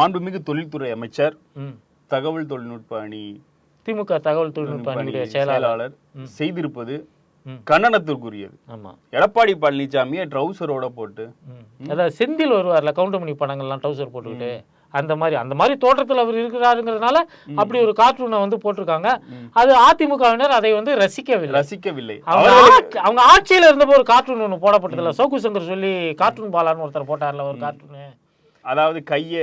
மாண்புமிகு தொழில்துறை அமைச்சர். தகவல் தொழில்நுட்ப அணி திமுக தகவல் தொழில்நுட்ப அணி அணியுடைய செயலாளர். செய்திருப்பது. கண்டனத்திற்குரியது. ஆமா. எடப்பாடி பழனிசாமியை ட்ரௌசரோட போட்டு. அதாவது செந்தில் வருவார்ல கவுண்டமணி படங்கள்லாம் டவுசர் போட்டுக்கிட்டு அந்த மாதிரி அந்த மாதிரி தோற்றத்தில் அவர் இருக்கிறாருங்கிறதுனால அப்படி ஒரு கார்ட்டூனை வந்து போட்டிருக்காங்க. அது அதிமுகவினர் அதை வந்து ரசிக்கவில்லை. ரசிக்கவில்லை. அவங்க ஆட்சியில இருந்தப்போ ஒரு கார்ட்டூன் ஒன்று போடப்பட்டதில்ல சோகு சங்கர் சொல்லி கார்ட்டூன் பாலான்னு ஒருத்தர் போட்டார்ல ஒரு கார்ட்டூனு அதாவது கைய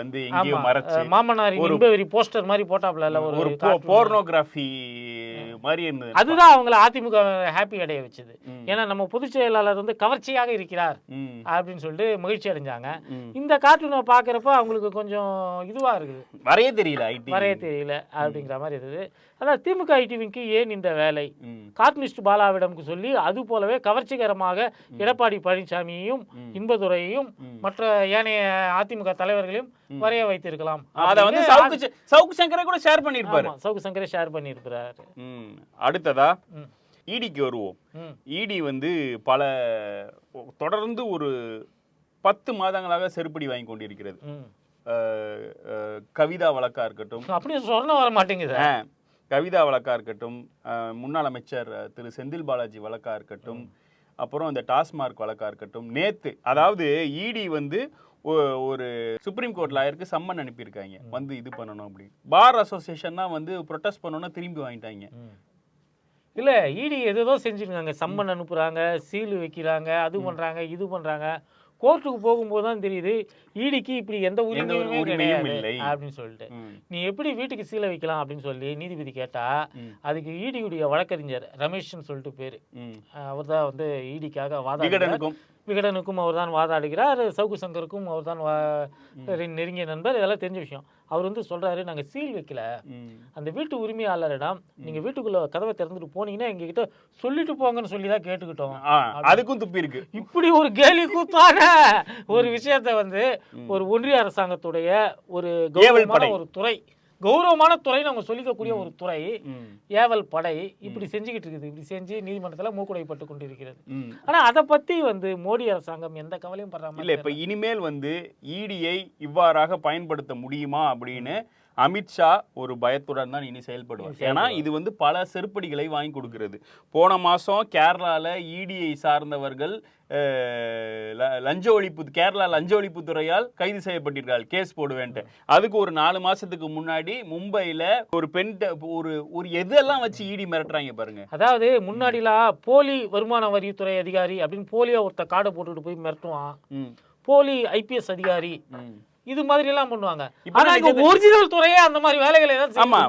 வந்து எங்கேயோ மறைச்சு மாமனார் இன்பவெறி போஸ்டர் மாதிரி போட்டாப்ல இல்ல ஒரு ஒரு. போர்னோகிராஃபி மாதிரி இருந்தது. அதுதான் அவங்கள அதிமுக ஹாப்பி அடைய வச்சது. ஏன்னா நம்ம பொதுச் செயலாளர் வந்து கவர்ச்சியாக இருக்கிறார். அப்படின்னு சொல்லிட்டு மகிழ்ச்சி அடைஞ்சாங்க. இந்த கார்ட்டூனை பார்க்குறப்ப அவங்களுக்கு கொஞ்சம் இதுவா இருக்குது. வரைய தெரியல ஐடி வரைய தெரியல அப்படிங்கிற மாதிரி இருக்குது அதான் திமுக ஐடிவிக்கு ஏன் இந்த வேலை. கார்ட்டூனிஸ்ட் பாலாவிடம் சொல்லி அது போலவே கவர்ச்சிகரமாக எடப்பாடி பழனிசாமியையும் இன்பதுரையையும் மற்ற ஏனைய அதிமுக தலைவர்களையும் வரைய வைத்திருக்கலாம் அத வந்து சவுக்கு சவுக்கு சங்கரை கூட ஷேர் பண்ணிருப்பாரு ஆமா, சவுக்கு சங்கரே ஷேர் பண்ணியிருக்கிறாரு. அடுத்ததா. இடிக்கு வருவோம். ம். இடி வந்து பல தொடர்ந்து ஒரு பத்து மாதங்களாக செருப்படி வாங்கி கொண்டிருக்கிறது. கவிதா வழக்கா இருக்கட்டும். அப்படியே சொன்ன வர மாட்டேங்குது. கவிதா வழக்கா இருக்கட்டும். முன்னாள் அமைச்சர் திரு செந்தில் பாலாஜி வழக்கா இருக்கட்டும். அப்புறம் இந்த டாஸ்மார்க் வழக்கா இருக்கட்டும் நேத்து அதாவது இடி வந்து ஒ- ஒரு சுப்ரீம் கோர்ட் லாயருக்கு சம்மன் அனுப்பியிருக்காங்க. வந்து இது பண்ணணும் அப்படின்னு. பார் அசோசியேஷன் தான் வந்து ப்ரொட்டஸ்ட் பண்ணணும்னு திரும்பி வாங்கிட்டாங்க. இல்ல இடி எதோ செஞ்சிருக்காங்க. சம்மன் அனுப்புறாங்க சீல் வைக்கிறாங்க அது பண்றாங்க இது பண்றாங்க. கோர்ட்டுக்கு போகும்போது தான் தெரியுது ஈடிக்கு இப்படி எந்த உரிமையுமே கிடையாது. அப்படின்னு சொல்லிட்டு. நீ எப்படி வீட்டுக்கு சீலை வைக்கலாம் அப்படின்னு சொல்லி நீதிபதி கேட்டா. அதுக்கு ஈடியுடைய வழக்கறிஞர் ரமேஷ்னு சொல்லிட்டு பேரு. அவர் தான் வந்து ஈடிக்காக வாதாடுறார் விகடனுக்கும் அவர் தான் வாதாடுகிறார் சவுக்கு சங்கருக்கும் அவர் தான் நெருங்கிய நண்பர் இதெல்லாம் தெரிஞ்ச விஷயம். அவர் வந்து சொல்றாரு நாங்க சீல் வைக்கல. அந்த வீட்டு உரிமையாளரிடம் நீங்க வீட்டுக்குள்ள கதவை திறந்துட்டு போனீங்கன்னா எங்ககிட்ட சொல்லிட்டு போங்கன்னு சொல்லி தான் கேட்டுக்கிட்டோம். அதுக்கும் துப்பி இருக்கு. இப்படி ஒரு கேலி கூத்தான ஒரு விஷயத்த வந்து ஒரு ஒன்றிய அரசாங்கத்துடைய ஒரு கௌரவமான. ஒரு துறை கௌரவமான துறைன்னு அவங்க சொல்லிக்கக்கூடிய ஒரு துறை. ஏவல் படை இப்படி செஞ்சுக்கிட்டு இருக்குது இப்படி செஞ்சு நீதிமன்றத்துல மூக்குடைப்பட்டு கொண்டிருக்கிறது. ம். ஆனா அதை பத்தி வந்து மோடி அரசாங்கம் எந்த கவலையும் படுறாம இல்ல இப்ப இனிமேல் வந்து இடியை இவ்வாறாக பயன்படுத்த முடியுமா அப்படின்னு அமித்ஷா ஒரு பயத்துடன் தான் இனி செயல்படுவார். ஏன்னா இது வந்து பல செருப்படிகளை வாங்கி கொடுக்கிறது. போன மாசம் கேரளால இடியை சார்ந்தவர்கள் அஹ், ல- லஞ்ச ஒழிப்பு கேரளா லஞ்ச ஒழிப்பு துறையால் கைது செய்யப்பட்டிருக்காள் கேஸ் போடுவேன்ட்டு. அதுக்கு ஒரு நாலு மாசத்துக்கு முன்னாடி மும்பைல ஒரு பெண் ஒரு ஒரு எதெல்லாம் வச்சு இடி மிரட்டுறாங்க பாருங்க. அதாவது முன்னாடிலாம் போலி வருமான வரித்துறை அதிகாரி அப்படின்னு போலியா ஒருத்த காடை போட்டுட்டு போய் மிரட்டுவான். ம். போலி ஐபிஎஸ் அதிகாரி. ம். இது மாதிரி எல்லாம் பண்ணுவாங்க ஆனா இங்க ஒரிஜினல் துறையே அந்த மாதிரி வேலைகளை தான் ஆமா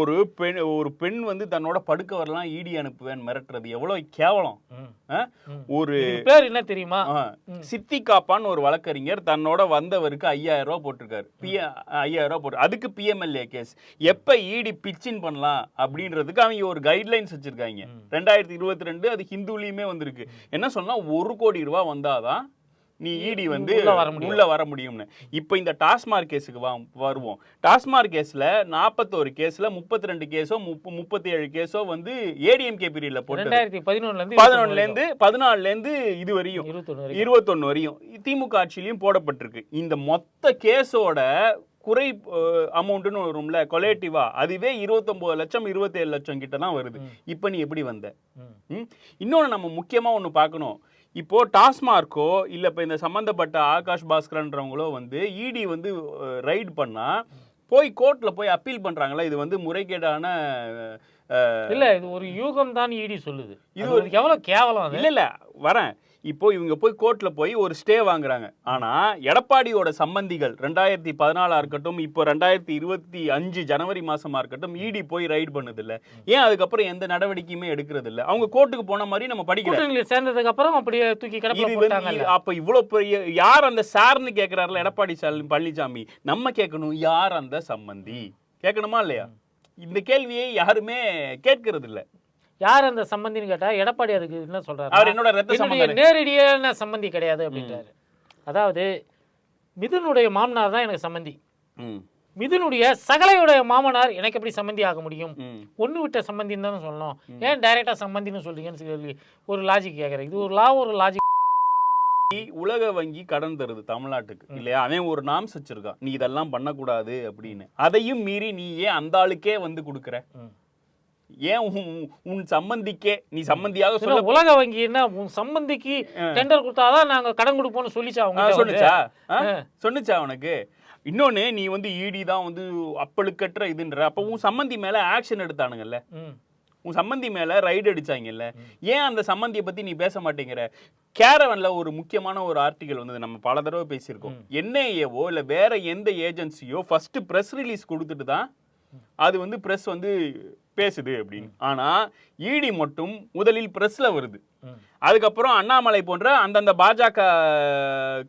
ஒரு பெண் ஒரு பெண் வந்து தன்னோட படுக்க வரலாம் ஈடி அனுப்புவேன் மிரட்டுறது. எவ்வளவு கேவலம். ஒரு பேர் என்ன தெரியுமா? சித்தி காப்பான்னு ஒரு வழக்கறிஞர் தன்னோட வந்தவருக்கு ஐயாயிரம் ரூபாய் போட்டிருக்காரு. பி ஐயாயிரம் ரூபாய் போட்டு அதுக்கு பிஎம்எல்ஏ கேஸ் எப்ப இடி பிச்சின் பண்ணலாம் அப்படின்றதுக்கு அவங்க ஒரு கைட்லைன்ஸ் வச்சிருக்காங்க. ரெண்டாயிரத்தி இருபத்தி ரெண்டு அது ஹிந்துலயுமே வந்திருக்கு. என்ன சொன்னா ஒரு கோடி ரூபாய் வந்தாதான் நீ இடி வந்து உள்ள வர முடியும்னு. இப்போ இந்த டாஸ்மார்க் கேஸுக்கு வா வருவோம். டாஸ்மார்க் கேஸ்ல நாற்பத்தோரு கேஸ்ல முப்பத்தி ரெண்டு கேஸோ முப்ப முப்பத்தி ஏழு கேஸோ வந்து ஏடிஎம்கே பீரியட்ல போட்டு ரெண்டாயிரத்தி பதினொன்னுல இருந்து பதினொன்னுல இருந்து பதினாலுல இருந்து இது வரையும். இருபத்தொன்னு வரையும். திமுக ஆட்சியிலையும் போடப்பட்டிருக்கு. இந்த மொத்த கேஸோட குறை அமௌண்ட்னு வரும்ல கொலேட்டிவா? அதுவே இருபத்தொன்பது லட்சம் இருபத்தேழு லட்சம் கிட்ட தான் வருது. இப்போ நீ எப்படி வந்த? இன்னொன்னு நம்ம முக்கியமா ஒண்ணு பார்க்கணும். இப்போ டாஸ்மார்க்கோ இல்ல இப்ப இந்த சம்பந்தப்பட்ட ஆகாஷ் பாஸ்கரன்றவங்களோ வந்து இடி வந்து ரைட் பண்ணா போய் கோர்ட்ல போய் அப்பீல் பண்றாங்களா? இது வந்து முறைகேடான இல்ல இது ஒரு யூகம் தான் ஈடி சொல்லுது. இது ஒரு எவ்வளவு கேவலம் இல்ல இல்ல வரேன். இப்போ இவங்க போய் கோர்ட்ல போய் ஒரு ஸ்டே வாங்குறாங்க. ஆனா எடப்பாடியோட சம்பந்திகள் ரெண்டாயிரத்தி பதினாலா இருக்கட்டும் இப்போ ரெண்டாயிரத்தி இருபத்தி அஞ்சு ஜனவரி மாசமா இருக்கட்டும் இடி போய் ரைட் பண்ணது இல்ல ஏன் அதுக்கப்புறம் எந்த நடவடிக்கையுமே எடுக்கிறது இல்ல அவங்க கோர்ட்டுக்கு போன மாதிரி நம்ம கூட்டணியில் சேர்ந்ததுக்கு அப்புறம் அப்படியே தூக்கி இது- அப்ப இவ்வளவு பெரிய யார் அந்த சார்னு கேக்குறாருல எடப்பாடி பழனிசாமி. நம்ம கேட்கணும் யார் அந்த சம்பந்தி? கேட்கணுமா இல்லையா? இந்த கேள்வியை யாருமே கேட்கறது இல்ல யார் அந்த சம்பந்தின்னு கேட்டா எடப்பாடி அதுக்கு என்ன சொல்றாரு அவர் என்னோட நேரடியான சம்பந்தி கிடையாது அப்படின்றாரு அதாவது மிதுனுடைய மாமனார் தான் எனக்கு சம்பந்தி. மிதுனுடைய சகலையுடைய மாமனார் எனக்கு எப்படி சம்பந்தி ஆக முடியும். ஒண்ணு விட்ட சம்பந்தின்னு தானே சொல்லணும். ஏன் டைரக்டா சம்பந்தின்னு சொல்றீங்கன்னு சொல்லி ஒரு லாஜிக் கேட்குறேன் இது ஒரு லா ஒரு லாஜிக் உலக வங்கி கடன் தருது தமிழ்நாட்டுக்கு இல்லையா? அவன் ஒரு நாம்ஸ் வச்சிருக்கான். நீ இதெல்லாம் பண்ணக்கூடாது அப்படின்னு. அதையும் மீறி நீ ஏன் அந்த ஆளுக்கே வந்து கொடுக்குற. ஏன் உன் சம்பந்திக்கே நீ சம்பந்தியாக சொல்ல உலக வங்கி என்ன உன் சம்பந்திக்கு டெண்டர் கொடுத்தாதான் நாங்க கடன் கொடுப்போம்னு சொல்லிச்சா அவங்க சொன்னுச்சா? சொன்னுச்சா உனக்கு? இன்னொன்னு நீ வந்து ஈடி தான் வந்து அப்பழுக்கற்ற இதுன்ற அப்ப உன் சம்பந்தி மேல ஆக்ஷன் எடுத்தானுங்கல்ல. உன் சம்பந்தி மேல ரைடு அடிச்சாங்கல்ல? ஏன் அந்த சம்பந்தியை பத்தி நீ பேச மாட்டேங்கிற? கேரவன்ல ஒரு முக்கியமான ஒரு ஆர்டிகல் வந்தது நம்ம பல தடவை பேசியிருக்கோம். என்ஐஏவோ இல்ல வேற எந்த ஏஜென்சியோ ஃபர்ஸ்ட் பிரஸ் ரிலீஸ் கொடுத்துட்டு தான் அது வந்து பிரஸ் வந்து பேசுது அப்படின்னு. ஆனா ஈடி மட்டும் முதலில் பிரஸ்ல வருது. அதுக்கப்புறம் அண்ணாமலை போன்ற அந்தந்த பாஜக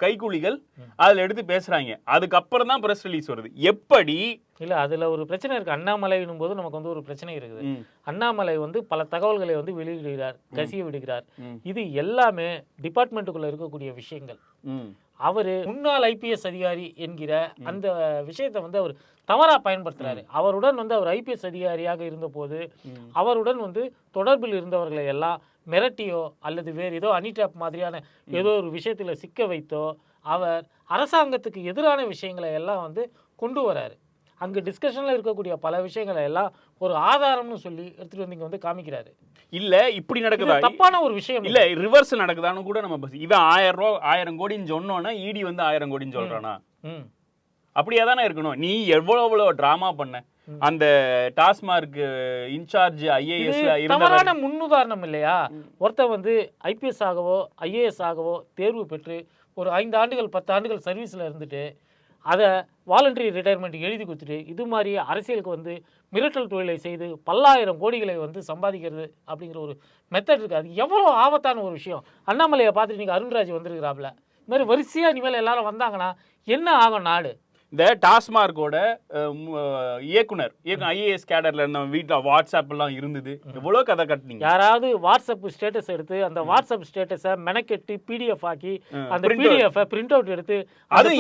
கைக்கூலிகள் அதுல எடுத்து பேசுறாங்க. அதுக்கப்புறம் தான் பிரஸ் ரிலீஸ் வருது. எப்படி? இல்ல அதுல ஒரு பிரச்சனை இருக்கு. அண்ணாமலைன்னும் போது நமக்கு வந்து ஒரு பிரச்சனை இருக்குது. அண்ணாமலை வந்து பல தகவல்களை வந்து வெளியிடுகிறார் கசிய விடுகிறார். இது எல்லாமே டிபார்ட்மெண்ட்டுக்குள்ள இருக்கக்கூடிய விஷயங்கள். அவரு முன்னாள் ஐபிஎஸ் அதிகாரி என்கிற அந்த விஷயத்தை வந்து அவர் தவறா பயன்படுத்துறாரு. அவருடன் வந்து அவர் ஐபிஎஸ் அதிகாரியாக இருந்தபோது. அவருடன் வந்து தொடர்பில் இருந்தவர்களை எல்லாம் மிரட்டியோ அல்லது வேறு ஏதோ அனிடாப் மாதிரியான ஏதோ ஒரு விஷயத்துல சிக்க வைத்தோ அவர் அரசாங்கத்துக்கு எதிரான விஷயங்களை எல்லாம் வந்து கொண்டு வராரு. அங்கு டிஸ்கஷன்ல இருக்கக்கூடிய பல விஷயங்களை எல்லாம் ஒரு ஆதாரம்னு சொல்லி எடுத்துட்டு வந்து இங்க வந்து காமிக்கிறாரு. இல்ல இப்படி நடக்குதா? தப்பான ஒரு விஷயம் இல்ல ரிவர்ஸ் நடக்குதான்னு கூட நம்ம இவன் ஆயிரம் ரூபா ஆயிரம் கோடின்னு சொன்னோன்னா ஈடி வந்து ஆயிரம் கோடின்னு சொல்றானா? அப்படியே தானே இருக்கணும். நீ எவ்வளவு எவ்வளவு டிராமா பண்ண? அந்த டாஸ்மார்க் இன்சார்ஜ் ஐஏஎஸ் தவறான முன்னுதாரணம் இல்லையா? ஒருத்தன் வந்து ஐபிஎஸ் ஆகவோ ஐஏஎஸ் ஆகவோ தேர்வு பெற்று ஒரு ஐந்து ஆண்டுகள் பத்து ஆண்டுகள் சர்வீஸில் இருந்துட்டு அதை வாலண்டரி ரிட்டையர்மெண்ட் எழுதி கொடுத்துட்டு இது மாதிரி அரசியலுக்கு வந்து மிரட்டல் தொழிலை செய்து பல்லாயிரம் கோடிகளை வந்து சம்பாதிக்கிறது அப்படிங்கிற ஒரு மெத்தட் இருக்குது அது எவ்வளோ ஆபத்தான ஒரு விஷயம். அண்ணாமலையை பார்த்துட்டு நீங்கள் அருண்ராஜ் வந்திருக்கிறாப்புல. இது மாதிரி வரிசையாக இனிமேல் எல்லாரும் வந்தாங்கன்னா என்ன ஆகும் நாடு? இந்த டாஸ்மார்க்கோட இயக்குனர் ஐஏஎஸ் கேடர்ல இருந்த வீட்டில் வாட்ஸ்அப் எல்லாம் இருந்தது. எவ்வளோ கதை கட்டுனீங்க? யாராவது வாட்ஸ்அப் ஸ்டேட்டஸ் எடுத்து அந்த வாட்ஸ்அப் ஸ்டேட்டஸை மெனக்கெட்டு பிடிஎஃப் ஆக்கி அந்த. பிடிஎஃப் பிரிண்ட் அவுட் எடுத்து அது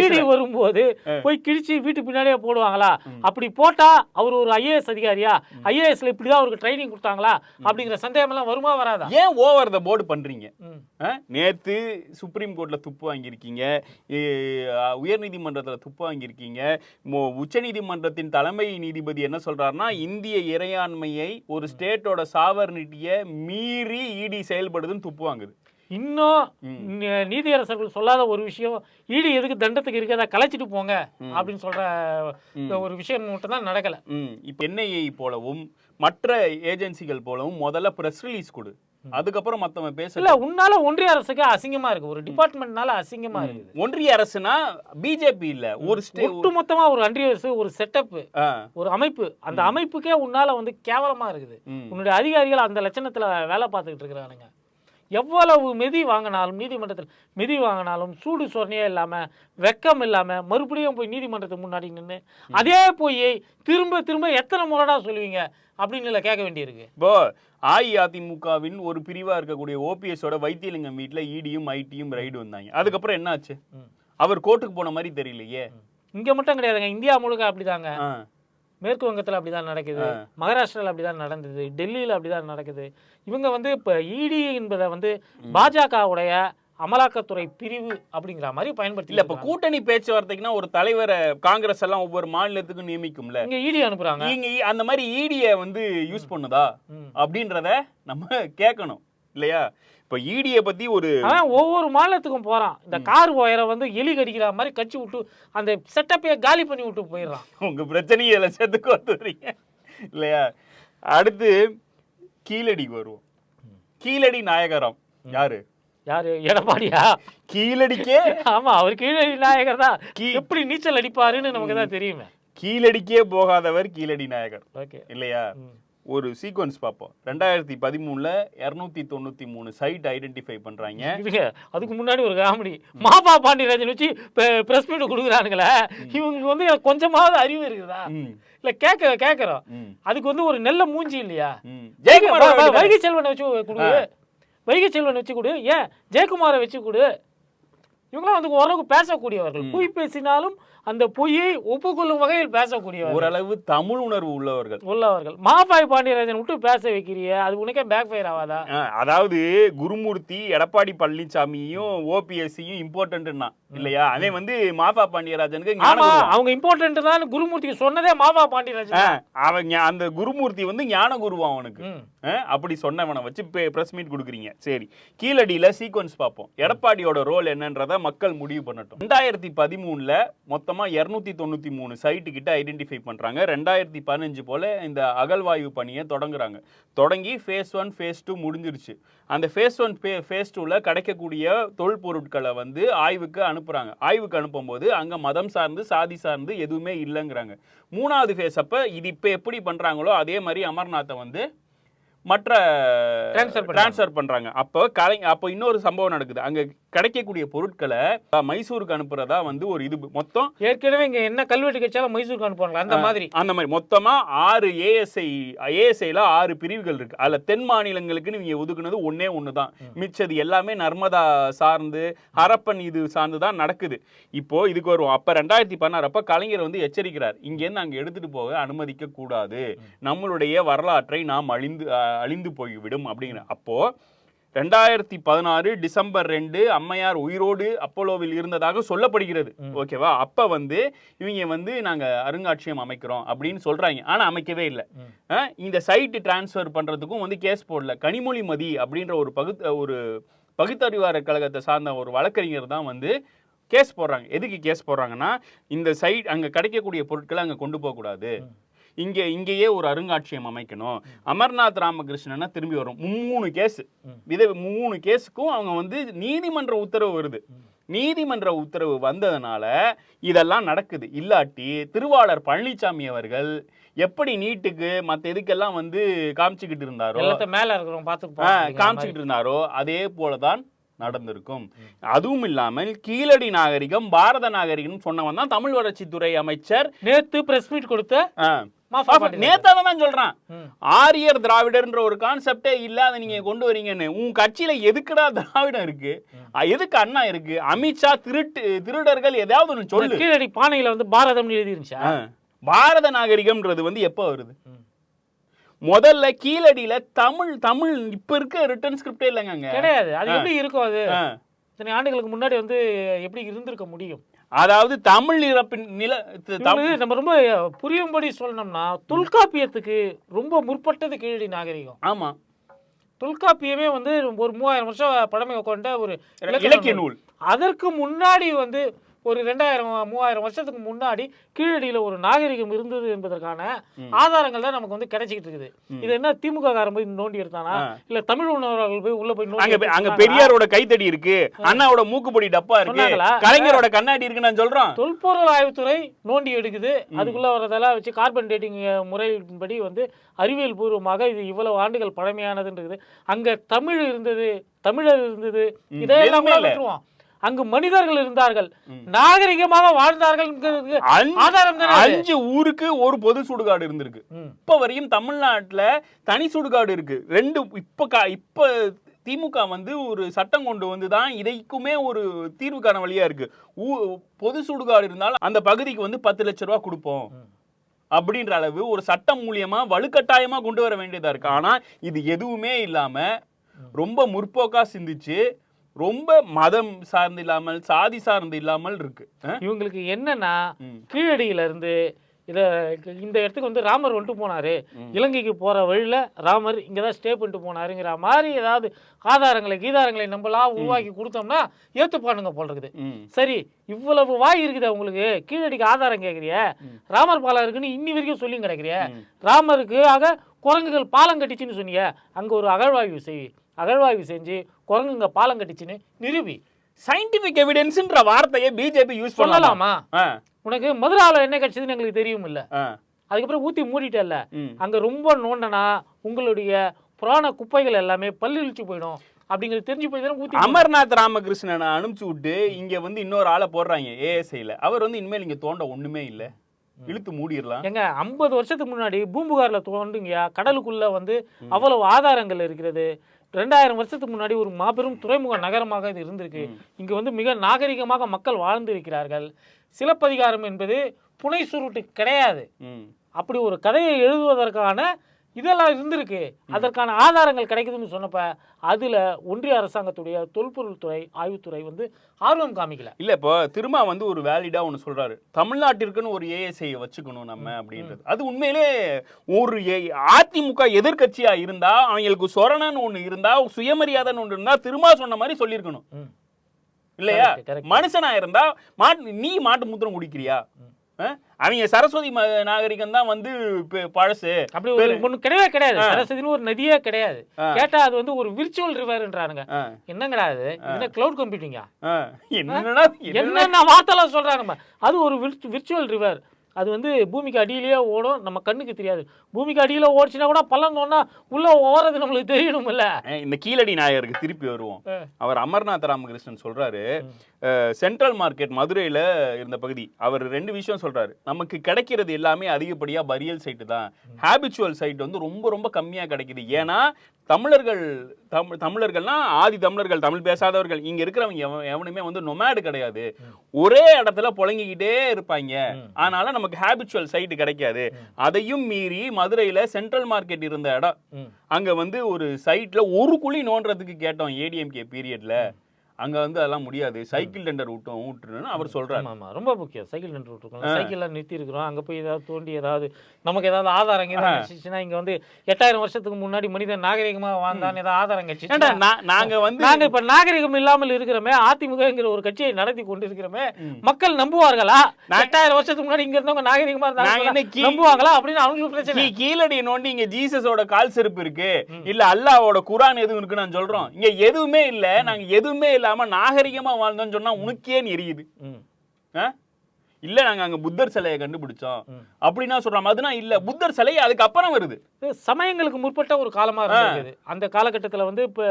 ஈடி. வரும்போது போய் கிழிச்சு வீட்டு பின்னாடியே போடுவாங்களா? அப்படி போட்டா அவர் ஒரு ஐஏஎஸ் அதிகாரியா? ஐஏஎஸ்ல இப்படிதான் அவருக்கு ட்ரைனிங் கொடுத்தாங்களா? அப்படிங்கிற சந்தேகம் எல்லாம் வருமா வராதா? ஏன் ஓவர் த போர்டு பண்றீங்க? நேத்து சுப்ரீம் கோர்ட்ல துப்பு வாங்கியிருக்கீங்க. உயர் நீதிமன்றத்துல துப்பு வாங்கியிருக்கீங்க. உச்சநீதிமன்றத்தின் தலைமை நீதிபதி என்ன சொல்றாருன்னா இந்திய இறையாண்மையை ஒரு ஸ்டேட்டோட சாவர்னிட்டியை மீறி இடி செயல்படுதுன்னு துப்பு வாங்குது. இன்னும் நீதியரசர்கள் சொல்லாத ஒரு விஷயம் ஈடி எதுக்கு தண்டத்துக்கு இருக்கதா கலைச்சிட்டு போங்க அப்படின்னு சொல்ற ஒரு விஷயம் மட்டும் தான் நடக்கல. இப்போ என்ஐஏ போலவும் மற்ற ஏஜென்சிகள் போலவும் முதல்ல பிரஸ் ரிலீஸ் கொடு. அதுக்கப்புறம் மத்தவன் பேச இல்ல உன்னால ஒன்றிய அரசுக்கு அசிங்கமா இருக்கு. ஒரு டிபார்ட்மெண்ட்னால அசிங்கமா இருக்குது. ஒன்றிய அரசுனா பிஜேபி இல்ல ஒரு ஸ்டே ஒட்டு மொத்தமா ஒரு ஒன்றிய அரசு ஒரு செட்டப் ஒரு அமைப்பு. அந்த அமைப்புக்கே உன்னால வந்து கேவலமா இருக்குது. உன்னுடைய அதிகாரிகள் அந்த லட்சணத்துல வேலை பார்த்துக்கிட்டு இருக்கிறானுங்க. எவ்வளவு மிதி வாங்கினாலும் நீதிமன்றத்தில் மிதி வாங்கினாலும் சூடு சொரணையே இல்லாம வெக்கம் இல்லாம மறுபடியும் போய் நீதிமன்றத்துக்கு முன்னாடி நின்று அதே போய் திரும்ப திரும்ப எத்தனை முறைடா சொல்லுவீங்க? அப்படின்னு கேட்க வேண்டியிருக்கு. இப்போ அஇஅதிமுகவின் ஒரு பிரிவா இருக்கக்கூடிய ஓபிஎஸோட வைத்தியலிங்கம் வீட்ல இடியும் ஐடியும் ரைடு வந்தாங்க. அதுக்கப்புறம் என்ன ஆச்சு ம். அவர் கோர்ட்டுக்கு போன மாதிரி தெரியலையே. இங்க மட்டும் கிடையாதுங்க இந்தியா முழுக்க அப்படிதாங்க. மேற்கு வங்கத்தில் அப்படிதான் நடக்குது. மகாராஷ்டிரால அப்படிதான் நடந்தது. டெல்லியில அப்படிதான் நடக்குது. இவங்க வந்து இப்ப இடி என்பதை வந்து பாஜகவுடைய அமலாக்கத்துறை பிரிவு அப்படிங்கிற மாதிரி பயன்படுத்தி இல்ல இப்ப கூட்டணி பேச்சுவார்த்தைக்குன்னா ஒரு தலைவரை காங்கிரஸ் எல்லாம் ஒவ்வொரு மாநிலத்துக்கும் நியமிக்கும்ல. இங்க இடி அனுப்புறாங்க. நீங்க அந்த மாதிரி இடிய வந்து யூஸ் பண்ணுதா. அப்படின்றத நம்ம கேட்கணும் இல்லையா? இப்ப இடிய பத்தி ஒரு ஒவ்வொரு மாநிலத்துக்கும் போறான். இந்த கார் ஒயரை வந்து எலி கடிக்கிற மாதிரி கட்சி விட்டு அந்த செட்டப்பையே காலி பண்ணி விட்டு போயிடுறான். உங்க பிரச்சனையை கொண்டு வரீங்க இல்லையா? அடுத்து கீழடிக்கு வருவோம். கீழடி நாயகரம் யாரு? யாரு? எடப்பாடியா? கீழடிக்கே? ஆமா அவர் கீழே நாயகர் தான். எப்படி நீச்சல் அடிப்பாருன்னு நமக்கு தான் தெரியுமே. கீழடிக்கே போகாதவர் கீழடி நாயகர். ஓகே. இல்லையா? ஒரு சீக்வன்ஸ் பார்ப்போம். ரெண்டாயிரத்தி பதிமூணுல இருநூத்தி தொண்ணூத்தி மூணு சைட் ஐடென்டிஃபை பண்றாங்க. அதுக்கு முன்னாடி ஒரு காமெடி. மாபா பாண்டியராஜன் வச்சு பிரஸ் மீட் கொடுக்குறானுங்களே. இவங்களுக்கு வந்து கொஞ்சமாவது அறிவு இருக்குதா? இல்ல கேட்க கேட்கறோம் ம், அதுக்கு வந்து ஒரு நல்ல மூஞ்சி இல்லையா? வைகை செல்வனை வச்சு கொடு வைகை செல்வனை வச்சு கொடு ஏன் ஜெயக்குமாரை வச்சு கொடு. இவங்களாம் வந்து ஓரளவுக்கு பேசக்கூடியவர்கள். பொய் பேசினாலும் அந்த பொய்யை ஒப்புக்கொள்ளும் வகையில் பேசக்கூடியவர்கள் ஓரளவு தமிழ் உணர்வு உள்ளவர்கள். உள்ளவர்கள். மாபாய் பாண்டியராஜன் விட்டு பேச வைக்கிறிய அது உனக்கே பேக் ஃபயர் ஆகாதா? அதாவது குருமூர்த்தி எடப்பாடி பழனிசாமியும் ஓபிஎஸ்சியும் இம்பார்ட்டன்ட்னா இல்லையா? அதே வந்து மாஃபா பாண்டியராஜனுக்கு. அவங்க இம்பார்ட்டன்ட் தான் குருமூர்த்திக்கு சொன்னதே மாபா பாண்டியராஜன். அவன் அந்த குருமூர்த்தி வந்து ஞான குருவான் அவனுக்கு. அப்படி சொன்னவனை வச்சு பிரஸ் மீட் கொடுக்குறீங்க. சரி கீழடியில சீக்வன்ஸ் பார்ப்போம். எடப்பாடியோட ரோல் என்னன்றத மக்கள் முடிவு பண்ணட்டும். ரெண்டாயிரத்தி பதிமூணுல மொத்தமாக இரநூத்தி தொண்ணூற்றி மூணு சைட்டு கிட்ட ஐடென்டிஃபை பண்ணுறாங்க ரெண்டாயிரத்தி பதினஞ்சு போல் இந்த அகழ்வாய்வு பணியை தொடங்குறாங்க. தொடங்கி ஃபேஸ் ஒன் ஃபேஸ் டூ முடிஞ்சிருச்சு. அந்த ஃபேஸ் ஒன் ஃபே ஃபேஸ் டூவில் கிடைக்கக்கூடிய தொல்பொருட்களை வந்து ஆய்வுக்கு அனுப்புகிறாங்க ஆய்வுக்கு அனுப்பும்போது அங்கே மதம் சார்ந்து சாதி சார்ந்து எதுவுமே இல்லைங்கிறாங்க. மூணாவது ஃபேஸ் அப்போ இது இப்போ எப்படி பண்ணுறாங்களோ அதே மாதிரி அமர்நாத்தை வந்து மற்ற. டிரான்ஸ்ஃபர் பண்றாங்க. அப்போ கலை அப்போ இன்னொரு சம்பவம் நடக்குது. அங்க கிடைக்கக்கூடிய பொருட்களை மைசூருக்கு அனுப்புறதா வந்து ஒரு இது. மொத்தம் ஏற்கனவே இங்க என்ன கல்வெட்டு கட்சியாலும் மைசூருக்கு அனுப்புவாங்களா? அந்த மாதிரி. அந்த மாதிரி. மொத்தமா ஆறு ஏஎஸ்ஐ ஏஎஸ்ஐல ஆறு பிரிவுகள் இருக்கு. அதுல தென் மாநிலங்களுக்குன்னு நீங்க ஒதுக்குனது ஒண்ணே ஒன்று தான் மிச்சது எல்லாமே நர்மதா சார்ந்து ஹரப்பன் இது சார்ந்து தான் நடக்குது. இப்போ இதுக்கு வருவோம். அப்ப ரெண்டாயிரத்தி பதினாறு அப்ப கலைஞர் வந்து எச்சரிக்கிறார். இங்கேருந்து அங்க எடுத்துட்டு போக அனுமதிக்க கூடாது நம்மளுடைய வரலாற்றை நாம் அழிந்து அழிந்து போய்விடும் அப்படிங்கிற அப்போ ரெண்டாயிரத்தி பதினாறு டிசம்பர் ரெண்டு அம்மையார் உயிரோடு அப்போலோவில் இருந்ததாக சொல்லப்படுகிறது. ஓகேவா? அப்ப வந்து இவங்க வந்து நாங்க அருங்காட்சியகம் அமைக்கிறோம் அப்படின்னு சொல்றாங்க. ஆனா அமைக்கவே இல்லை. இந்த சைட்டு டிரான்ஸ்ஃபர் பண்றதுக்கும் வந்து கேஸ் போடல. கனிமொழி மதி அப்படின்ற ஒரு பகு ஒரு பகுத்தறிவாளர் கழகத்தை சார்ந்த ஒரு வழக்கறிஞர் தான் வந்து கேஸ் போடுறாங்க. எதுக்கு கேஸ் போடுறாங்கன்னா இந்த சைட் அங்க கிடைக்கக்கூடிய பொருட்களை அங்க கொண்டு போக கூடாது இங்க இங்கேயே ஒரு அருங்காட்சியகம் அமைக்கணும். அமர்நாத் ராமகிருஷ்ணனா திரும்பி வரும். மூணு கேஸ். இதை மூணு கேஸுக்கும் அவங்க வந்து நீதிமன்ற உத்தரவு வருது. நீதிமன்ற உத்தரவு வந்ததுனால இதெல்லாம் நடக்குது. இல்லாட்டி திருவாளர் பழனிசாமி அவர்கள் எப்படி நீட்டுக்கு மற்ற இதுக்கெல்லாம் வந்து காமிச்சுக்கிட்டு இருந்தாரோ மேல இருக்கிறவங்க பார்த்து காமிச்சுக்கிட்டு இருந்தாரோ அதே போலதான் நடந்திருக்கும். அதுவும் இல்லாமல் கீழடி நாகரிகம் பாரத நாகரிகம் சொன்னவன் தான் தமிழ் வளர்ச்சித்துறை அமைச்சர். நேத்து பிரஸ் மீட் கொடுத்த தான் சொல்றான். ஆரியர் திராவிடர்ன்ற ஒரு கான்செப்டே இல்ல அதை நீங்க கொண்டு வரீங்கன்னு. உன் கட்சியில எதுக்குடா திராவிடம் இருக்கு? எதுக்கு அண்ணா இருக்கு? அமித்ஷா திருட்டு திருடர்கள் ஏதாவது ஒன்று சொல்லு. கீழடி பானையில வந்து பாரதம் எழுதி இருந்துச்சா. பாரத நாகரிகம்ன்றது வந்து எப்போ வருது. முதல்ல கீழடியில தமிழ் தமிழ் இப்ப இருக்க ரிட்டன் ஸ்கிரிப்டே இல்லைங்க. கிடையாது. அது எப்படி இருக்கும் அது. இத்தனை ஆண்டுகளுக்கு முன்னாடி வந்து எப்படி இருந்திருக்க முடியும்? அதாவது தமிழ் நிலப்பின் நில த- தம்- இவங்க நம்ம ரொம்ப புரியும்படி சொல்லணும்னா தொல்காப்பியத்துக்கு ரொம்ப முற்பட்டது கீழடி நாகரிகம். ஆமா. தொல்காப்பியமே வந்து ஒரு மூவாயிரம் வருஷம் பழமை கொண்ட ஒரு இலக்கிய நூல். அதற்கு முன்னாடி வந்து ஒரு ரெண்டாயிரம் மூவாயிரம் வருஷத்துக்கு முன்னாடி கீழடியில ஒரு நாகரிகம் இருந்தது என்பதற்கான ஆதாரங்கள் தான் நமக்கு வந்து கிடைச்சிக்கிட்டு இருக்குது. இது என்ன திமுக காரன் போய் நோண்டி எடுத்தானா. இல்ல தமிழ் உணர்வாளர்கள் போய் உள்ள போய் அங்க நோண்டி அங்க? பெரியாரோட கைத்தடி இருக்கு அண்ணாவோட மூக்குப்பொடி டப்பா இருக்கு? கலைஞரோட கண்ணாடி இருக்கு நான் சொல்றோம். தொல்பொருள் ஆய்வுத்துறை நோண்டி எடுக்குது. அதுக்குள்ள வரதெல்லாம் வச்சு கார்பன் டேட்டிங் முறையின்படி வந்து அறிவியல் பூர்வமாக இது இவ்வளவு ஆண்டுகள் பழமையானதுன்றது. அங்க தமிழ் இருந்தது தமிழர் இருந்தது. இதெல்லாம். விட்டுருவோம். அங்கு மனிதர்கள் இருந்தார்கள். நாகரிகமாக வாழ்ந்தார்கள் அஞ்சு- ஊருக்கு ஒரு பொது சுடுகாடு இருந்திருக்கு. இப்ப வரையும் தமிழ்நாட்டுல தனி சுடுகாடு இருக்கு. ரெண்டு இப்ப இப்ப திமுக வந்து ஒரு சட்டம் கொண்டு வந்து தான் இதைக்குமே ஒரு தீர்வுக்கான வழியா இருக்கு. பொது சுடுகாடு இருந்தாலும் அந்த பகுதிக்கு வந்து பத்து லட்ச ரூபா கொடுப்போம். அப்படின்ற அளவு ஒரு சட்டம் மூலியமா வலுக்கட்டாயமா கொண்டு வர வேண்டியதா இருக்கு. ஆனா இது எதுவுமே இல்லாம ரொம்ப முற்போக்கா சிந்திச்சு ரொம்ப மதம் சார்ந்து இல்லாமல் சாதி சார்ந்து இல்லாமல் இருக்கு? இவங்களுக்கு என்னன்னா. கீழடியில இருந்து இத இந்த இடத்துக்கு வந்து ராமர் வந்துட்டு போனாரு. இலங்கைக்கு போற வழியில ராமர் இங்கதான் ஸ்டே பண்ணிட்டு போனாருங்கிற மாதிரி ஏதாவது ஆதாரங்களை கீதாரங்களை நம்மளா உருவாக்கி கொடுத்தோம்னா ஏத்துப்பானுங்க போல் இருக்குது. சரி இவ்வளவு வாய் இருக்குது உங்களுக்கு கீழடிக்கு ஆதாரம் கேட்குறிய ராமர் பாலம் இருக்குன்னு இன்னி வரைக்கும் சொல்லி கிடக்குறிய. ராமருக்கு ஆக குரங்குகள் பாலம் கட்டிச்சுன்னு சொன்னிய அங்க ஒரு அகழ்வாய்வு செய் அகழ்வாய்வு செஞ்சு குரங்குங்க பாலம் கட்டிச்சுன்னு நிரூபி. சயின்டிபிக் எவிடன்ஸ்ன்ற வார்த்தையை பிஜேபி யூஸ் பண்ணலாமா? உனக்கு மதுராவில் என்ன கிடைச்சதுன்னு எங்களுக்கு தெரியும் இல்ல அதுக்கப்புறம் ஊத்தி மூடிட்டல்ல. ம். அங்க ரொம்ப நோண்டனா உங்களுடைய புராண குப்பைகள் எல்லாமே பல்லிழிச்சு போயிடும் அப்படிங்கிறது தெரிஞ்சு போய் அமர்நாத் ராமகிருஷ்ணனை அனுப்பிச்சு விட்டு இங்க வந்து இன்னொரு ஆளை போடுறாங்க ஏஎஸ்ஐல அவர் வந்து இனிமேல் இங்க தோண்ட ஒண்ணுமே இல்ல. இழுத்து மூடிடலாம். எங்க ஐம்பது வருஷத்துக்கு முன்னாடி பூம்புகார்ல தோண்டுங்கயா? கடலுக்குள்ள வந்து அவ்வளவு ஆதாரங்கள் இருக்கிறது. ரெண்டாயிரம் வருஷத்துக்கு முன்னாடி ஒரு மாபெரும் துறைமுக நகரமாக இது இருந்திருக்கு. இங்கு வந்து மிக நாகரிகமாக மக்கள் வாழ்ந்து இருக்கிறார்கள் சிலப்பதிகாரம் என்பது புனை சுருட்டு கிடையாது அப்படி ஒரு கதையை எழுதுவதற்கான இதெல்லாம் இருந்திருக்கு. அதற்கான ஆதாரங்கள் கிடைக்குதுன்னு சொன்னப்ப அதுல ஒன்றிய அரசாங்கத்துடைய தொல்பொருள் துறை ஆய்வுத்துறை வந்து ஆர்வம் காமிக்கல. இல்ல இப்போ திருமா வந்து ஒரு வேலிடா ஒன்னு சொல்றாரு. தமிழ்நாட்டிற்குன்னு ஒரு ஏஎஸ்ஐ வச்சுக்கணும் நம்ம அப்படின்றது. அது உண்மையிலே ஒரு ஏ- அதிமுக எதிர்க்கட்சியா இருந்தா அவங்களுக்கு சொரணன்னு ஒண்ணு இருந்தா சுயமரியாதைன்னு ஒண்ணு இருந்தா திருமா சொன்ன மாதிரி சொல்லியிருக்கணும். இல்லையா. மனுஷனா இருந்தா நீ மாட்டு மூத்திரம் குடிக்கிறியா? அவங்க சரஸ்வதி நாகரிகம் தான் வந்து பழசு. அப்படி ஒரு ஒண்ணு கிடையவே கிடையாது. சரஸ்வதினு ஒரு நதியே கிடையாது. கேட்டா அது வந்து ஒரு விர்ச்சுவல் ரிவர்ன்றானுங்க என்னங்கடா அது? இது கிளவுட் கம்ப்யூட்டிங்கா ஆ. என்னடா என்ன என்னென்ன வார்த்தைலாம் சொல்றாங்க அது ஒரு விர்ச்சுவல் ரிவர் அது வந்து பூமிக்கு அடியிலேயே ஓடும். நம்ம கண்ணுக்கு தெரியாது. பூமிக்கு அடியில ஓடிச்சுனா கூட பள்ளம் தோணா உள்ள ஓறது நம்மளுக்கு தெரியணும்ல. இந்த கீழடி நாயருக்கு திருப்பி வருவோம். அவர் அமர்நாத் ராமகிருஷ்ணன் சொல்றாரு சென்ட்ரல் மார்க்கெட் மதுரையில இருந்த பகுதி. அவர் ரெண்டு விஷயம் சொல்றாரு. நமக்கு கிடைக்கிறது எல்லாமே அதிகப்படியா பரியல் சைட்டு தான். ஹேபிச்சுவல் சைட் வந்து ரொம்ப ரொம்ப கம்மியா கிடைக்குது. ஏன்னா தமிழர்கள் தமிழ் தமிழர்கள்னா ஆதி தமிழர்கள் தமிழ் பேசாதவர்கள். இங்க இருக்கிறவங்க எவ- எவனுமே வந்து நொமேடு கிடையாது. ஒரே இடத்துல புழங்கிக்கிட்டே இருப்பாங்க. ஆனால நமக்கு ஹேபிச்சுவல் சைட்டு கிடைக்காது. அதையும் மீறி மதுரையில சென்ட்ரல் மார்க்கெட் இருந்த இடம். அங்க வந்து ஒரு சைட்ல ஒரு குழி நோண்டுறதுக்கு கேட்டோம் ஏடிஎம்கே பீரியட்ல அங்க வந்து அதெல்லாம் முடியாது. சைக்கிள் டெண்டர் விட்டோம் விட்டுருன்னு அவர் சொல்றாரு. ஆமா ரொம்ப முக்கியம். சைக்கிள் நின்று விட்டுருக்கோம் சைக்கிள்லாம் நிறுத்தி இருக்கிறோம் அங்க போய் ஏதாவது தோண்டி ஏதாவது நமக்கு ஏதாவது ஆதாரம் கிடைச்சிச்சுன்னா இங்க வந்து எட்டாயிரம் வருஷத்துக்கு முன்னாடி மனிதன் நாகரிகமா வாழ்ந்தான்னு ஏதாவது ஆதாரம் நா- நாங்க வந்து நாங்க இப்ப நாகரிகம் இல்லாமல் இருக்கிறோமே அதிமுகங்கிற ஒரு கட்சியை நடத்தி கொண்டு இருக்கிறோமே மக்கள் நம்புவார்களா? எட்டாயிரம் வருஷத்துக்கு முன்னாடி இங்க இருந்தவங்க நாகரிகமா என்ன இருந்தாங்க கீ- நம்புவாங்களா? அப்படின்னு அவங்களுக்கு பிரச்சனை. கீழடி நோண்டி இங்க ஜீசஸோட கால் செருப்பு இருக்கு. இல்ல அல்லாஹ்வோட குரான் எதுவும் இருக்கு நான் சொல்றோம். இங்க எதுவுமே இல்ல. நாங்க எதுவுமே இல்லாம நாகரிகமா வாழ்ந்தோம்னு சொன்னா உனக்கே எரியுது? இல்ல நாங்க அங்க புத்தர் சிலையை கண்டுபிடிச்சோம். அப்படின்னா சொல்றோம். அதுனா இல்ல. புத்தர் சிலை அதுக்கு அப்புறம் வருது. சமயங்களுக்கு முற்பட்ட ஒரு காலமா இருந்திருக்குது. அந்த காலகட்டத்துல வந்து இப்ப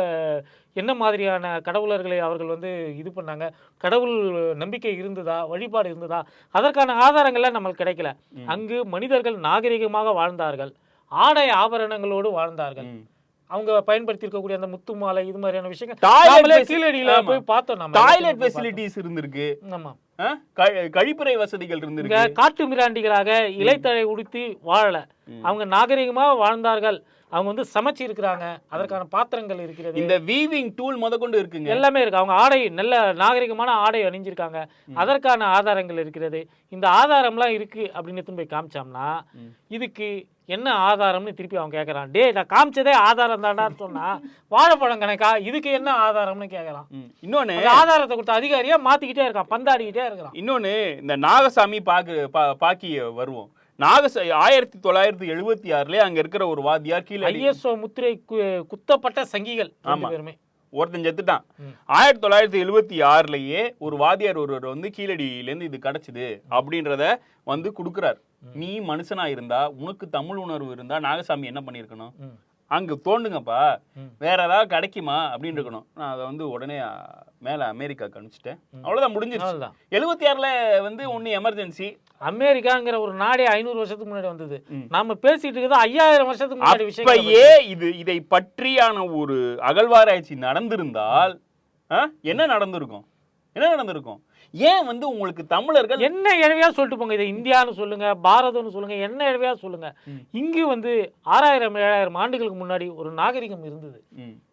என்ன மாதிரியான கடவுளர்களை அவர்கள் வந்து இது பண்ணாங்க? கடவுள் நம்பிக்கை இருந்ததா? வழிபாடு இருந்ததா? அதற்கான ஆதாரங்கள்லாம் நம்மளுக்கு கிடைக்கல. அங்கு மனிதர்கள் நாகரிகமாக வாழ்ந்தார்கள். ஆடை ஆபரணங்களோடு வாழ்ந்தார்கள். அவங்க பயன்படுத்தி இருக்கக்கூடிய அந்த முத்து மாலை இது மாதிரியான விஷயங்கள் faci- கீழடியில. போய் பார்த்தோம் நம்ம டாய்லெட். ஃபெசிலிட்டிஸ் இருந்திருக்கு ஆமா கழிப்பறை வசதிகள் இருந்திருக்கு. காட்டு மிராண்டிகளாக இலைத்தழை உடுத்தி வாழல. அவங்க நாகரிகமா வாழ்ந்தார்கள். அவங்க வந்து சமைச்சு இருக்கிறாங்க. அதற்கான பாத்திரங்கள் இருக்கிறது. இந்த வீவிங் டூல் முதற்கொண்டு இருக்குங்க. எல்லாமே இருக்கு. அவங்க ஆடை நல்ல நாகரிகமான ஆடை அணிஞ்சிருக்காங்க. அதற்கான ஆதாரங்கள் இருக்கிறது. இந்த ஆதாரம்லாம் இருக்கு அப்படின்னு போய் காமிச்சோம்னா. இதுக்கு என்ன ஆதாரம்னு திருப்பி அவன் கேட்கறான் டேய் நான் காமிச்சதே ஆதாரம் தாண்டான்னு சொன்னா வாழைப்பழம் கணக்கா? இதுக்கு என்ன ஆதாரம்னு கேட்கறான். இன்னொன்னு ஆதாரத்தை கொடுத்த அதிகாரியா மாத்திக்கிட்டே இருக்கான். பந்தாடிக்கிட்டே இருக்கிறான். இன்னொன்னு இந்த நாகசாமி பாக்கு பா- பாக்கி வருவோம். நாகச ஆயிரத்தி தொள்ளாயிரத்தி எழுபத்தி ஆறுல அங்க இருக்கிற ஒரு வாத்தியார் கீழே ஐஎஸ்ஓ முத்திரை குத்தப்பட்ட சங்கிகள் ஆமா. ஒருத்தன் செத்துட்டான். ஆயிரத்தி தொள்ளாயிரத்தி எழுபத்தி ஆறுலயே ஒரு வாத்தியார் ஒருவர் வந்து கீழடியில இருந்து இது கிடைச்சது அப்படின்றத வந்து கொடுக்குறார். நீ மனுஷனா இருந்தா உனக்கு தமிழ் உணர்வு இருந்தா நாகசாமி என்ன பண்ணிருக்கணும். அங்க தோண்டுங்கப்பா. வேற ஏதாவது கிடைக்குமா அப்படின்னு இருக்கணும் நான் அதை வந்து உடனே மேல அமெரிக்காக்கு அனுப்பிச்சிட்டேன். அவ்வளவுதான் முடிஞ்சிருச்சு. எழுபத்தி ஆறுல வந்து ஒன்னு எமர்ஜென்சி அமெரிக்காங்கிற ஒரு நாடே ஐநூறு வருஷத்துக்கு முன்னாடி வந்தது. நாம பேசிட்டு இருக்கிறது ஐயாயிரம் வருஷத்துக்கு முன்னாடி விஷயம் இது இதை பற்றியான ஒரு அகழ்வாராய்ச்சி நடந்திருந்தால் என்ன நடந்திருக்கும்? என்ன நடந்திருக்கும்? ஏன் வந்து உங்களுக்கு தமிழர்கள் என்ன இழவையா சொல்லிட்டு போங்க இதை இந்தியான்னு சொல்லுங்க பாரதம்னு சொல்லுங்க என்ன இழவையா சொல்லுங்க. இங்கு வந்து ஆறாயிரம் ஏழாயிரம் ஆண்டுகளுக்கு முன்னாடி ஒரு நாகரிகம் இருந்தது.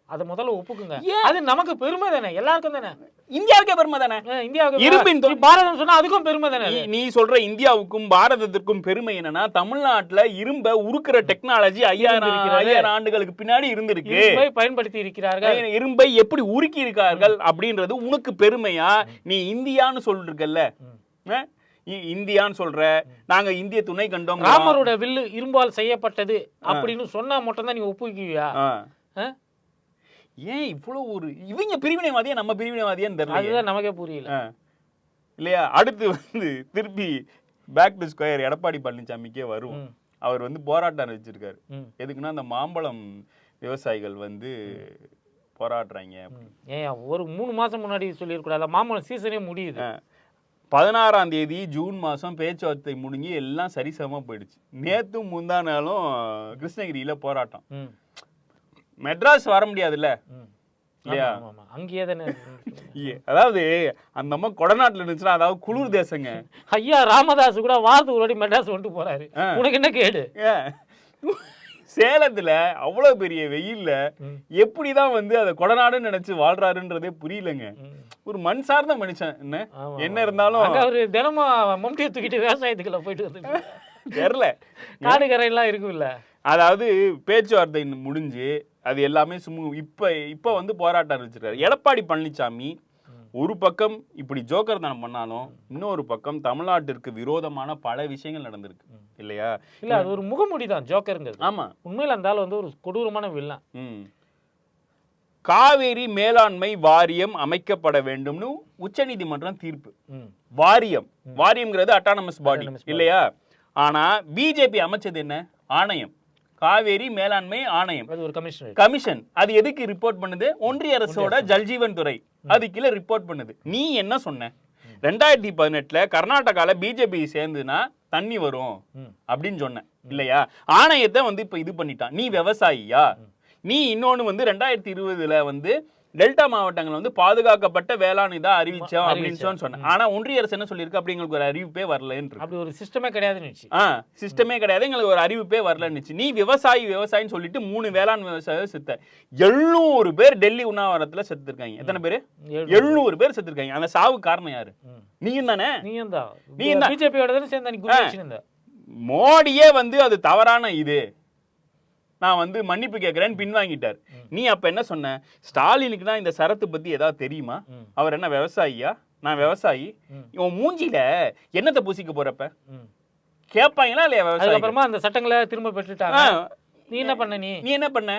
அதை முதல்ல ஒப்புக்குங்க? அது நமக்கு பெருமை தானே எல்லாருக்கும் தானே? இந்தியாவுக்கே பெருமை தானே? இந்தியாவுக்கு நீ பாரதம் சொன்னா அதுக்கும் பெருமை தானே. நீ- சொல்ற இந்தியாவுக்கும் பாரதத்திற்கும் பெருமை என்னன்னா தமிழ்நாட்டுல இரும்ப உருக்குற டெக்னாலஜி ஐயாயிரம். ஐயாயிரம் ஆண்டுகளுக்கு பின்னாடி இருந்திருக்கு. பயன்படுத்தி இருக்கிறார்கள். இரும்பை எப்படி உருக்கி இருக்கார்கள் அப்படின்றது உனக்கு பெருமையா? நீ இந்தியான்னு சொல்லிருக்கல்ல. இந்தியான்னு சொல்ற. நாங்க இந்திய துணை கண்டோம் ராமரோட வில்லு இரும்பால் செய்யப்பட்டது அப்படின்னு சொன்னா மட்டும்தான் நீ ஒப்புக்குவியா? ஏன் இவ்வளவு ஒரு இவங்க பிரிவினைவாதியா நம்ம பிரிவினைவாதியான்னு தெரியல அதுதான் நமக்கே புரியல. இல்லையா? அடுத்து வந்து திருப்பி பேக் டு ஸ்கொயர் எடப்பாடி பழனிசாமிக்கே வரும். அவர் வந்து போராட்டம் வச்சிருக்காரு. எதுக்குன்னா அந்த மாம்பழம் விவசாயிகள் வந்து போராடுறாங்க. ஏன் ஒரு மூணு மாசம் முன்னாடி சொல்லியிருக்கூடாது மாம்பழம் சீசனே முடியுது. பதினாறாம் தேதி ஜூன் மாசம் பேச்சுவார்த்தை முடிஞ்சு எல்லாம் சரிசமமா போயிடுச்சு. நேத்தும் முந்தா நாளும் கிருஷ்ணகிரியில போராட்டம். மெட்ராஸ் வர முடியாதுல்ல. இல்லையா? அங்கேயே தானே அதாவது அந்த அம்மா கொடநாட்டுல இருந்துச்சுன்னா அதாவது குளிர் தேசங்க ஐயா ராமதாஸ் கூட வாரத்துக்கு ஒரு மெட்ராஸ் வந்துட்டு போறாரு. உனக்கு என்ன கேடு? சேலத்துல அவ்வளவு பெரிய வெயில்ல. எப்படிதான் வந்து அதை கொடநாடுன்னு நினைச்சு வாழ்றாருன்றதே புரியலங்க. ஒரு மண் சார்ந்த மனுஷன் என்ன என்ன. இருந்தாலும் அவரு தினமும் மம்டியை தூக்கிட்டு விவசாயத்துக்குள்ள போயிட்டு வந்துட்டு தெரியல காடு கரையெல்லாம் இருக்குல்ல அதாவது பேச்சுவார்த்தை முடிஞ்சு அது எல்லாமே சுமூ இப்ப இப்ப வந்து போராட்டம் அறிவிச்சிருக்காரு எடப்பாடி பழனிசாமி ஒரு பக்கம் இப்படி ஜோக்கர் தனம் பண்ணாலும் இன்னொரு பக்கம் தமிழ்நாட்டிற்கு விரோதமான பல விஷயங்கள் நடந்திருக்கு. இல்லையா? இல்ல அது ஒரு முகமுடி தான் ஜோக்கருங்கிறது. ஆமா. உண்மையில ஆள் வந்து ஒரு கொடூரமான வில்லன். காவேரி மேலாண்மை வாரியம் அமைக்கப்பட வேண்டும்னு உச்சநீதிமன்றம் தீர்ப்பு. வாரியம். வாரியம்ங்கிறது அட்டானமஸ் பாடி. இல்லையா? ஆனா பிஜேபி அமைச்சது என்ன? ஆணையம். காவேரி மேலாண்மை ஆணையம். அது ஒரு கமிஷனர் கமிஷன். அது எதுக்கு ரிப்போர்ட் பண்ணுது? ஒன்றிய அரசோட ஜல்ஜீவன் துறை. அது கீழே ரிப்போர்ட் பண்ணுது. நீ என்ன சொன்ன? ரெண்டாயிரத்தி பதினெட்டுல கர்நாடகால பிஜேபி சேர்ந்துனா தண்ணி வரும். அப்படின்னு சொன்னேன் இல்லையா? ஆணையத்தை வந்து இப்ப இது பண்ணிட்டான். நீ விவசாயியா? நீ இன்னொன்னு வந்து ரெண்டாயிரத்தி இருபதுல வந்து டெல்டா மாவட்டங்கள் வந்து பாதுகாக்கப்பட்ட வேளாண் இதா அறிவிச்சோம் அப்படின்னு. சொன்னேன். ஆனா ஒன்றிய அரசு என்ன சொல்லியிருக்கு? அப்படி எங்களுக்கு ஒரு அறிவிப்பே வரலன்னு அப்படி ஒரு சிஸ்டமே கிடையாதுன்னு ஆ சிஸ்டமே கிடையாது. எங்களுக்கு ஒரு அறிவிப்பே வரலன்னுச்சு நீ விவசாயி விவசாயின்னு சொல்லிட்டு மூணு வேளாண் விவசாயம் செத்த. எழுநூறு பேர் டெல்லி உண்ணாவிரத்துல செத்துருக்காங்க. எத்தனை பேர்? எழுநூறு. பேர் செத்துருக்காங்க. அந்த சாவு காரணம் யாரு. நீயும் தானே? நீயும் தான் தான். பிஜேபியோட சேர்ந்து நீ மோடியே வந்து அது தவறான இது. நான் வந்து மன்னிப்பு கேட்கிறேன்னு பின்வாங்கிட்டார் நீ அப்ப என்ன சொன்ன? ஸ்டாலினுக்கு தான் இந்த சரத்து பத்தி ஏதாவது தெரியுமா. அவர் என்ன விவசாயியா? நான் விவசாயி. ம். இவன் மூஞ்சில என்னத்தை பூசிக்க போறப்ப. கேட்பாங்களா இல்லையா விவசாயி அதுக்கப்புறமா அந்த சட்டங்களை திரும்ப பெற்றுட்டாங்க. நீ என்ன பண்ண நீ? நீ என்ன பண்ண.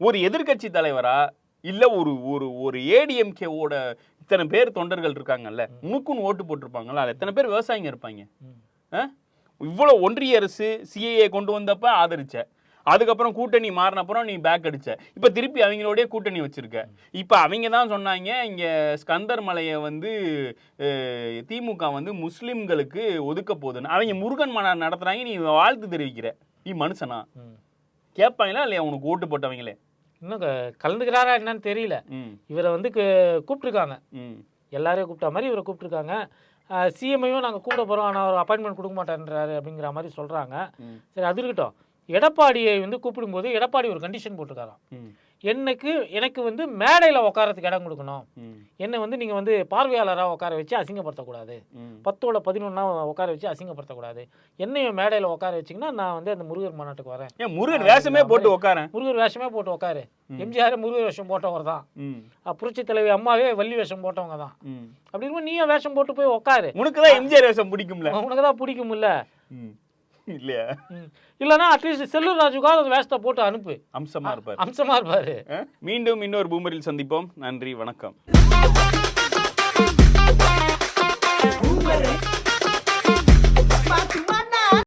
ஒரு எதிர்க்கட்சி தலைவரா இல்ல ஒரு ஒரு ஒரு ஏடிஎம்கேவோட இத்தனை பேர் தொண்டர்கள் இருக்காங்கல்ல உனக்குன்னு ஓட்டு போட்டிருப்பாங்கல்ல அதுல எத்தனை பேர் விவசாயிங்க இருப்பாங்க? இவ்வளவு ஒன்றிய அரசு சிஏஏ கொண்டு வந்தப்ப ஆதரிச்ச. அதுக்கப்புறம் கூட்டணி மாறினப்புறம் நீ பேக் அடிச்ச. இப்ப திருப்பி அவங்களோடய கூட்டணி வச்சிருக்க. இப்ப அவங்க தான் சொன்னாங்க இங்க ஸ்கந்தர் மலையை வந்து திமுக வந்து முஸ்லிம்களுக்கு ஒதுக்க போகுதுன்னு. அவங்க முருகன் மாநாடு நடத்துறாங்க நீ வாழ்த்து தெரிவிக்கிற. நீ மனுஷனா. கேட்பாங்களா இல்லையா உனக்கு ஓட்டு போட்டவங்களே? இன்னும் கலந்துக்கிறாரா என்னன்னு தெரியல. இவரை வந்து கூப்பிட்டிருக்காங்க. எல்லாரையும் கூப்பிட்ட மாதிரி இவரை கூப்பிட்டுருக்காங்க. சிஎம்ஐயும் நாங்கள் கூப்பிட போகிறோம் ஆனால் அவர் அப்பாயின்மெண்ட் கொடுக்க மாட்டேன்றாரு அப்படிங்கிற மாதிரி சொல்கிறாங்க. சரி அது இருக்கட்டும். எடப்பாடியை வந்து கூப்பிடும்போது எடப்பாடி ஒரு கண்டிஷன் போட்டிருக்காராம். எனக்கு எனக்கு வந்து மேடையில் உட்காரத்துக்கு இடம் கொடுக்கணும். என்னை வந்து நீங்கள் வந்து பார்வையாளராக உட்கார வச்சு அசிங்கப்படுத்தக்கூடாது. பத்தோட பதினொன்னா உட்கார வச்சு அசிங்கப்படுத்தக்கூடாது. என்னையும் மேடையில் உட்கார வச்சிங்கன்னா நான் வந்து அந்த முருகர் மாநாட்டுக்கு வரேன். ஏன் முருகன் வேஷமே போட்டு உட்காரேன் முருகர் வேஷமே போட்டு உட்காரு எம்ஜிஆர் முருகர் வேஷம் போட்டவர் தான். புரட்சி தலைவி அம்மாவே வள்ளி வேஷம் போட்டவங்க தான். ம். அப்படி இருக்கும்போது நீயும் வேஷம் போட்டு போய் உட்காரு உனக்கு தான் எம்ஜிஆர் வேஷம் பிடிக்கும்ல. உனக்கு தான் பிடிக்கும்ல இல்லையா. இல்லைன்னா அட்லீஸ்ட் செல்லூர் ராஜுக்காவது அந்த வேஷத்தை போட்டு அனுப்பு. அம்சமா இருப்பார். அம்சமா இருப்பாரு. மீண்டும் இன்னொரு பூமரில் சந்திப்போம். நன்றி வணக்கம்.